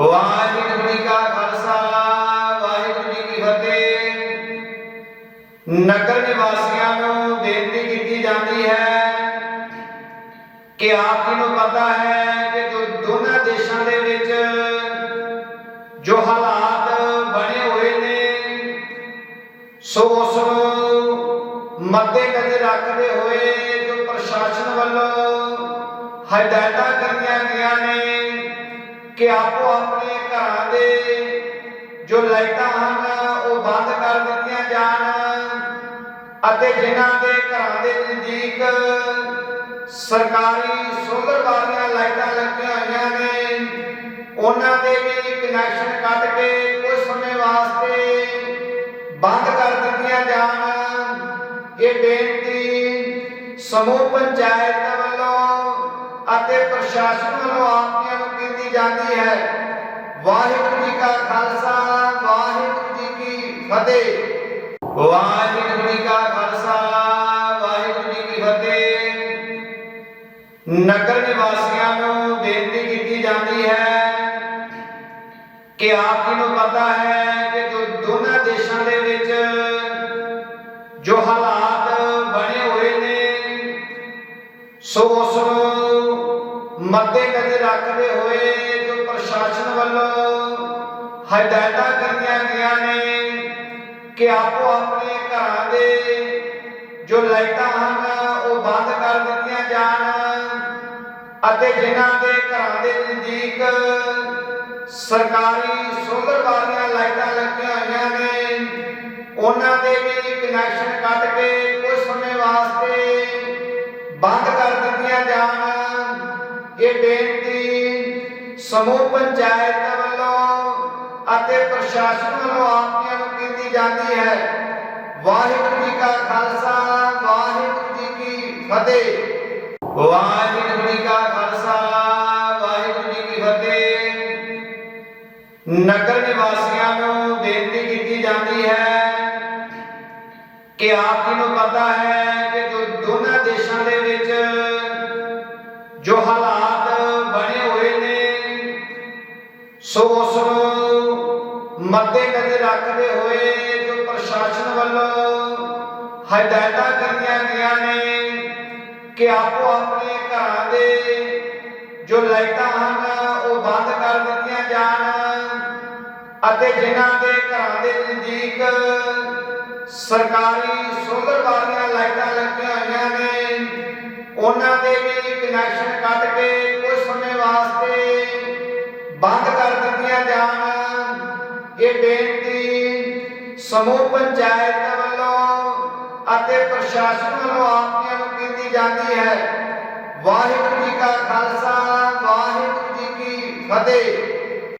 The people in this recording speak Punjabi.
ਵਾਹਿਗੁਰੂ ਜੀ ਕਾ ਖਾਲਸਾ, ਵਾਹਿਗੁਰੂ ਜੀ ਕੀ ਫਤਿਹ। ਨਗਰ ਨਿਵਾਸੀਆਂ ਨੂੰ ਬੇਨਤੀ ਕੀਤੀ ਜਾਂਦੀ ਹੈ ਵਿੱਚ ਜੋ ਹਾਲਾਤ ਬਣੇ ਹੋਏ ਨੇ, ਸੋ ਉਸ ਨੂੰ ਕਦੇ ਰੱਖਦੇ ਹੋਏ ਜੋ ਪ੍ਰਸ਼ਾਸਨ ਵੱਲੋਂ ਹਦਾਇਤਾਂ ਕਰੀਆਂ ਗਈਆਂ ਨੇ ਕਿ ਆਪੋ ਆਪਣੇ ਘਰਾਂ ਦੇ ਜੋ ਲਾਈਟਾਂ ਹਨ, ਉਹ ਬੰਦ ਕਰ ਦਿੱਤੀਆਂ ਜਾਣ ਅਤੇ ਜਿਨ੍ਹਾਂ ਦੇ ਘਰਾਂ ਦੇ ਨਜ਼ਦੀਕ ਸਰਕਾਰੀ ਸੋਲਰ ਵਾਲੀਆਂ ਲਾਈਟਾਂ ਲੱਗੀਆਂ ਹੋਈਆਂ ਨੇ, ਉਹਨਾਂ ਦੇ ਵੀ ਕਨੈਕਸ਼ਨ ਕੱਟ ਕੇ ਕੁਝ ਸਮੇਂ ਵਾਸਤੇ ਬੰਦ ਕਰ ਦਿੱਤੀਆਂ ਜਾਣ। ਇਹ ਬੇਨਤੀ ਸਮੂਹ ਪੰਚਾਇਤ ਵੱਲੋਂ ਅਤੇ ਪ੍ਰਸ਼ਾਸਨ ਵੱਲੋਂ ਆਪਿਆਂ ਜਾਂਦੀ ਹੈ। ਵਾਹਿਗੁਰੂ ਜੀ ਕਾ ਖਾਲਸਾ, ਵਾਹਿਗੁਰੂ ਜੀ ਕੀ ਫਤਿਹ। ਵਾਹਿਗੁਰੂ ਜੀ ਕਾ ਖਾਲਸਾ, ਵਾਹਿਗੁਰੂ ਜੀ ਕੀ ਫਤਿਹ। ਨਗਰ ਨਿਵਾਸੀਆਂ ਨੂੰ ਬੇਨਤੀ ਕੀਤੀ ਜਾਂਦੀ ਹੈ ਕਿ ਆਪ ਜੀ ਨੂੰ ਪਤਾ ਹੈ ਕਿ ਜੋ ਦੋਨਾਂ ਦੇਸ਼ਾਂ ਦੇ ਵਿੱਚ ਜੋ ਹਾਲਾਤ ਬਣੇ ਹੋਏ ਨੇ, ਸੋ ਉਸ ਨੂੰ ਮੱਦੇ ਨਜ਼ਰ ਰੱਖਦੇ ਹੋਏ ਪ੍ਰਸ਼ਾਸਨ ਵੱਲੋਂ ਹਦਾਇਤਾਂ ਕੀਤੀਆਂ ਗਈਆਂ ਨੇ ਕਿ ਆਪੋ ਆਪਣੇ ਘਰਾਂ ਦੇ ਜੋ ਲਾਈਟਾਂ ਹਨ, ਉਹ ਬੰਦ ਕਰ ਦਿੱਤੀਆਂ ਜਾਣ ਅਤੇ ਜਿਨ੍ਹਾਂ ਦੇ ਘਰਾਂ ਦੇ ਨਜ਼ਦੀਕ ਸਰਕਾਰੀ ਸੋਲਰ ਵਾਲੀਆਂ ਲਾਈਟਾਂ ਲੱਗੀਆਂ ਹੋਈਆਂ ਨੇ, ਉਹਨਾਂ ਦੇ ਵੀ ਕਨੈਕਸ਼ਨ ਕੱਟ ਕੇ ਕੁਝ ਸਮੇਂ ਵਾਸਤੇ ਬੰਦ ਕਰ ਦਿੱਤੀਆਂ ਜਾਣ। ਇਹ ਬੇਨਤੀ ਸਮੂਹ ਪੰਚਾਇਤ ਵੱਲੋਂ ਅਤੇ ਪ੍ਰਸ਼ਾਸਨ ਵੱਲੋਂ ਆਪਿਆਂ ਨੂੰ ਕੀਤੀ ਜਾਂਦੀ ਹੈ। ਵਾਹਿਗੁਰੂ ਜੀ ਕਾ ਖਾਲਸਾ, ਵਾਹਿਗੁਰੂ ਜੀ ਕੀ ਫਤਿਹ। ਵਾਹਿਗੁਰੂ ਜੀ ਕਾ ਖਾਲਸਾ, ਵਾਹਿਗੁਰੂ ਜੀ ਕੀ ਫਤਿਹ। ਨਗਰ ਨਿਵਾਸੀਆਂ ਨੂੰ ਬੇਨਤੀ ਕੀਤੀ ਜਾਂਦੀ ਹੈ ਕਿ ਆਪ ਜੀ ਨੂੰ ਪਤਾ ਹੈ ਕਿ ਜੋ ਦੋਨਾਂ ਦੇਸ਼ਾਂ ਦੇ ਵਿੱਚ ਜੋ ਹਾਲਾਤ ਸੋ ਉਸ ਨੂੰ ਮੱਦੇ ਰੱਖਦੇ ਹੋਏ ਜੋ ਪ੍ਰਸ਼ਾਸਨ ਵੱਲੋਂ ਹਦਾਇਤਾਂ ਕੀਤੀਆਂ ਗਈਆਂ ਨੇ ਕਿ ਆਪੋ ਆਪਣੇ ਘਰਾਂ ਦੇ ਜੋ ਲਾਈਟਾਂ ਹਨ, ਉਹ ਬੰਦ ਕਰ ਦਿੱਤੀਆਂ ਜਾਣ ਅਤੇ ਜਿਨ੍ਹਾਂ ਦੇ ਘਰਾਂ ਦੇ ਨਜ਼ਦੀਕ ਸਰਕਾਰੀ ਸੋਲਰ ਵਾਲੀਆਂ ਲਾਈਟਾਂ ਲੱਗੀਆਂ ਹੋਈਆਂ ਨੇ, ਉਹਨਾਂ ਦੇ ਵੀ ਕਨੈਕਸ਼ਨ ਕੱਟ ਕੇ ਕੁਝ ਸਮੇਂ ਵਾਸਤੇ ਬੰਦ ਬੇਨਤੀ ਸਮੂਹ ਪੰਚਾਇਤ ਵੱਲੋਂ ਅਤੇ ਪ੍ਰਸ਼ਾਸਨ ਵੱਲੋਂ ਆਪਿਆਂ ਨੂੰ ਕੀਤੀ ਜਾਂਦੀ ਹੈ। ਵਾਹਿਗੁਰੂ ਜੀ ਕਾ ਖਾਲਸਾ, ਵਾਹਿਗੁਰੂ ਜੀ ਕੀ ਫਤਿਹ।